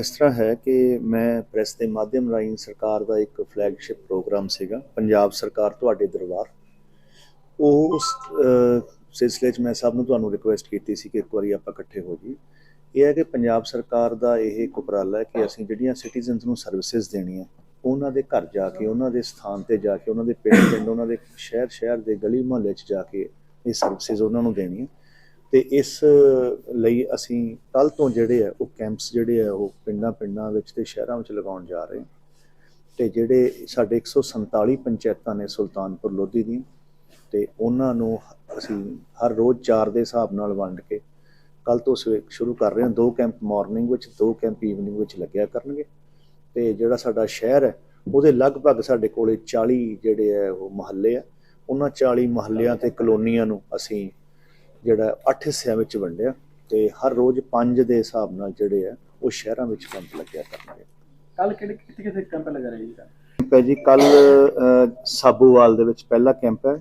ਇਸ ਤਰ੍ਹਾਂ ਹੈ ਕਿ ਮੈਂ ਪ੍ਰੈਸ ਦੇ ਮਾਧਿਅਮ ਰਾਹੀਂ ਸਰਕਾਰ ਦਾ ਇੱਕ ਫਲੈਗਸ਼ਿਪ ਪ੍ਰੋਗਰਾਮ ਸੀਗਾ, ਪੰਜਾਬ ਸਰਕਾਰ ਤੁਹਾਡੇ ਦਰਬਾਰ। ਉਹ ਉਸ ਸਿਲਸਿਲੇ 'ਚ ਮੈਂ ਸਭ ਨੂੰ ਤੁਹਾਨੂੰ ਰਿਕੁਐਸਟ ਕੀਤੀ ਸੀ ਕਿ ਇੱਕ ਵਾਰੀ ਆਪਾਂ ਇਕੱਠੇ ਹੋ ਜੀ ਇਹ ਹੈ ਕਿ ਪੰਜਾਬ ਸਰਕਾਰ ਦਾ ਇਹ ਇੱਕ ਉਪਰਾਲਾ ਹੈ ਕਿ ਅਸੀਂ ਜਿਹੜੀਆਂ ਸਿਟੀਜ਼ਨਸ ਨੂੰ ਸਰਵਿਸਿਜ਼ ਦੇਣੀਆਂ, ਉਹਨਾਂ ਦੇ ਘਰ ਜਾ ਕੇ, ਉਹਨਾਂ ਦੇ ਸਥਾਨ ਤੇ ਜਾ ਕੇ, ਉਹਨਾਂ ਦੇ ਪਿੰਡ ਪਿੰਡ ਉਹਨਾਂ ਦੇ ਸ਼ਹਿਰ ਸ਼ਹਿਰ ਦੇ ਗਲੀ ਮੁਹੱਲੇ 'ਚ ਜਾ ਕੇ ਇਹ ਸਰਵਿਸਿਜ਼ ਉਹਨਾਂ ਨੂੰ ਦੇਣੀਆਂ। ਤੇ ਇਸ ਲਈ ਅਸੀਂ ਕੱਲ ਤੋਂ ਜਿਹੜੇ ਆ, ਉਹ ਕੈਂਪਸ ਜਿਹੜੇ ਆ, ਉਹ ਪਿੰਡਾਂ ਪਿੰਡਾਂ ਵਿੱਚ ਤੇ ਸ਼ਹਿਰਾਂ ਵਿੱਚ ਲਗਾਉਣ ਜਾ ਰਹੇ ਹਾਂ। ਤੇ ਜਿਹੜੇ ਸਾਡੇ 147 ਪੰਚਾਇਤਾਂ ਨੇ ਸੁਲਤਾਨਪੁਰ ਲੋਧੀ ਦੀਆਂ, ਤੇ ਉਹਨਾਂ ਨੂੰ ਅਸੀਂ ਹਰ ਰੋਜ਼ 4 ਦੇ ਹਿਸਾਬ ਨਾਲ ਵੰਡ ਕੇ ਕੱਲ ਤੋਂ ਸਵੇ ਸ਼ੁਰੂ ਕਰ ਰਹੇ ਹਾਂ। ਦੋ ਕੈਂਪ ਮਾਰਨਿੰਗ ਵਿੱਚ, ਦੋ ਕੈਂਪ ਈਵਨਿੰਗ ਵਿੱਚ ਲੱਗਿਆ ਕਰਨਗੇ। ਤੇ ਜਿਹੜਾ ਸਾਡਾ ਸ਼ਹਿਰ ਹੈ, ਉਹਦੇ ਲਗਭਗ ਸਾਡੇ ਕੋਲੇ 40 ਜਿਹੜੇ ਆ, ਉਹ ਮਹੱਲੇ ਆ। ਉਹਨਾਂ 40 ਮਹੱਲਿਆਂ ਤੇ ਕਲੋਨੀਆਂ ਨੂੰ ਅਸੀਂ ਜਿਹੜਾ 8 ਹਿੱਸਿਆਂ ਵਿੱਚ ਵੰਡਿਆ ਤੇ ਹਰ ਰੋਜ਼ 5 ਦੇ ਹਿਸਾਬ ਨਾਲ ਜਿਹੜੇ ਆ ਉਹ ਸ਼ਹਿਰਾਂ ਵਿੱਚ ਕੈਂਪ ਲੱਗਿਆ ਕਰਨਗੇ। ਕੱਲ ਕਿਹੜੇ ਕਿੱਥੇ ਕਿੱਥੇ ਕੈਂਪ ਲਗਾ ਰਹੇ ਜੀ? ਕੈਂਪ ਹੈ ਜੀ ਕੱਲ ਸਾਬੂਵਾਲ ਦੇ ਵਿੱਚ ਪਹਿਲਾ ਕੈਂਪ ਹੈ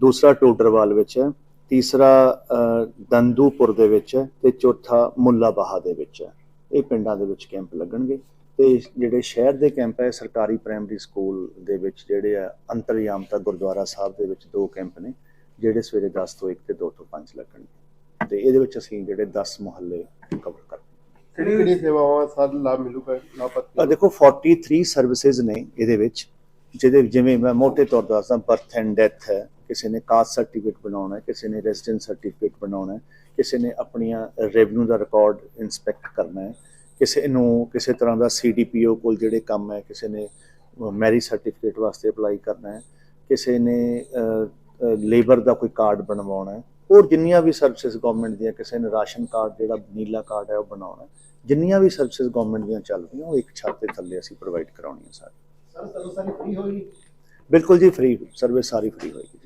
ਦੂਸਰਾ ਟੋਡਰਵਾਲ ਵਿੱਚ ਹੈ ਤੀਸਰਾ ਦੰਦੂਪੁਰ ਦੇ ਵਿੱਚ ਹੈ ਤੇ ਚੌਥਾ ਮੁੱਲਾਬਾਹਾ ਦੇ ਵਿੱਚ ਹੈ। ਇਹ ਪਿੰਡਾਂ ਦੇ ਵਿੱਚ ਕੈਂਪ ਲੱਗਣਗੇ। ਤੇ ਜਿਹੜੇ ਸ਼ਹਿਰ ਦੇ ਕੈਂਪ ਹੈ ਸਰਕਾਰੀ ਪ੍ਰਾਇਮਰੀ ਸਕੂਲ ਦੇ ਵਿੱਚ ਜਿਹੜੇ ਆ ਅੰਤਰਯਾਮਤਾ ਗੁਰਦੁਆਰਾ ਸਾਹਿਬ ਦੇ ਵਿੱਚ ਦੋ ਕੈਂਪ ਨੇ। ਜਿਹੜੇ ਸਵੇਰੇ 10 ਤੋਂ 1 ਤੇ 2 ਤੋਂ 5 ਲੱਗਣਗੇ। ਤੇ ਇਹਦੇ ਵਿੱਚ ਅਸੀਂ ਜਿਹੜੇ 10 ਮੁਹੱਲੇ ਕਵਰ ਕਰ ਕਿਹੜੀ ਕਿਹੜੀ ਸੇਵਾਵਾਂ ਸਾਰ ਲਾਭ ਮਿਲੂਗਾ ਆ ਲਾਭਪਾਤਰੀ ਦੇਖੋ 43 ਸਰਵਿਸਿਜ਼ ਨੇ ਇਹਦੇ ਵਿੱਚ ਜਿਹਦੇ ਜਿਵੇਂ ਮੈਂ ਮੋٹے ਤੌਰ ਤੇ ਦੱਸਦਾ ਬਰਥ ਐਂਡ ਡੈਥ ਹੈ ਕਿਸੇ ਨੇ ਕਾਸਟ ਸਰਟੀਫਿਕੇਟ ਬਣਾਉਣਾ ਹੈ ਕਿਸੇ ਨੇ ਰੈਜ਼ੀਡੈਂਸ ਸਰਟੀਫਿਕੇਟ ਬਣਾਉਣਾ ਹੈ ਕਿਸੇ ਨੇ ਆਪਣੀਆਂ ਰੈਵਨਿਊ ਦਾ ਰਿਕਾਰਡ ਇਨਸਪੈਕਟ ਕਰਨਾ ਹੈ ਕਿਸੇ ਨੂੰ ਕਿਸੇ ਤਰ੍ਹਾਂ ਦਾ ਸੀਡੀਪੀਓ ਕੋਲ ਜਿਹੜੇ ਕੰਮ ਹੈ ਕਿਸੇ ਨੇ ਮੈਰਿਜ ਸਰਟੀਫਿਕੇਟ ਵਾਸਤੇ ਅਪਲਾਈ ਕਰਨਾ ਹੈ ਕਿਸੇ ਨੇ ਲੇਬਰ ਦਾ ਕੋਈ ਕਾਰਡ ਬਣਵਾਉਣਾ ਹੈ। ਹੋਰ ਜਿੰਨੀਆਂ ਵੀ ਸਰਵਿਸਿਜ਼ ਗਵਰਨਮੈਂਟ ਦੀਆਂ ਕਿਸੇ ਨੇ ਰਾਸ਼ਨ ਕਾਰਡ ਜਿਹੜਾ ਨੀਲਾ ਕਾਰਡ ਹੈ ਉਹ ਬਣਾਉਣਾ ਹੈ। ਜਿੰਨੀਆਂ ਵੀ ਸਰਵਿਸਿਜ਼ ਗਵਰਨਮੈਂਟ ਦੀਆਂ ਚੱਲ ਰਹੀਆਂ ਉਹ ਇੱਕ ਛੱਤ ਦੇ ਥੱਲੇ ਅਸੀਂ ਪ੍ਰੋਵਾਈਡ ਕਰਾਉਣੀਆਂ ਸਾਰੀ ਸਰ ਸਰਵਿਸ ਸਾਰੀ ਫ੍ਰੀ ਹੋਏਗੀ? ਬਿਲਕੁਲ ਜੀ ਫ੍ਰੀ ਸਰਵਿਸ ਸਾਰੀ ਫ੍ਰੀ ਹੋਏਗੀ।